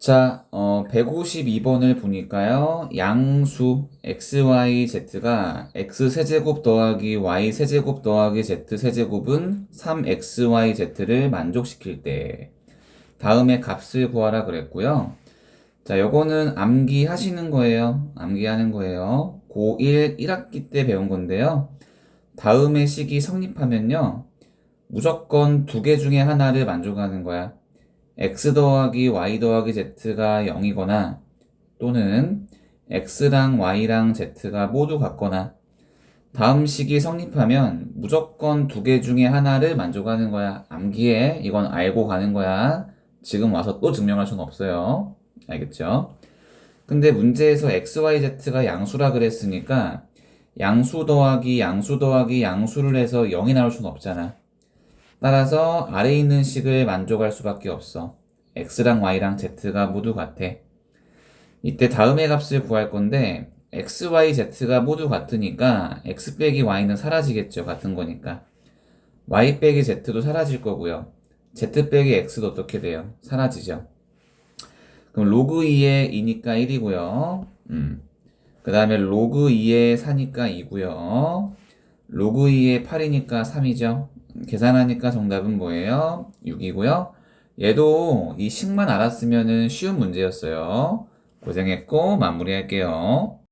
자, 어, 152번을 보니까요. 양수 xyz가 x 세제곱 더하기 y 세제곱 더하기 z 세제곱은 3xyz를 만족시킬 때 다음에 값을 구하라 그랬고요. 자, 요거는 암기 하시는 거예요. 암기하는 거예요. 고1 1학기 때 배운 건데요. 다음의 식이 성립하면요. 무조건 두 개 중에 하나를 만족하는 거야. X 더하기 y 더하기 z가 0이거나 또는 x랑 y랑 z가 모두 같거나 다음 식이 성립하면 무조건 두 개 중에 하나를 만족하는 거야. 암기해. 이건 알고 가는 거야. 지금 와서 또 증명할 수는 없어요. 알겠죠? 근데 문제에서 x, y, z가 양수라 그랬으니까 양수 더하기 양수 더하기 양수를 해서 0이 나올 수는 없잖아. 따라서 아래에 있는 식을 만족할 수밖에 없어. x랑 y랑 z가 모두 같아. 이때 다음의 값을 구할 건데 x, y, z가 모두 같으니까 x 빼기 y는 사라지겠죠. 같은 거니까. y 빼기 z도 사라질 거고요. z 빼기 x도 어떻게 돼요? 사라지죠. 그럼 로그 2의 2니까 1이고요. 음. 그 다음에 로그 2의 4니까 2고요. 로그 2의 8이니까 3이죠. 계산하니까 정답은 뭐예요? 6이고요. 얘도 이 식만 알았으면 쉬운 문제였어요. 고생했고 마무리할게요.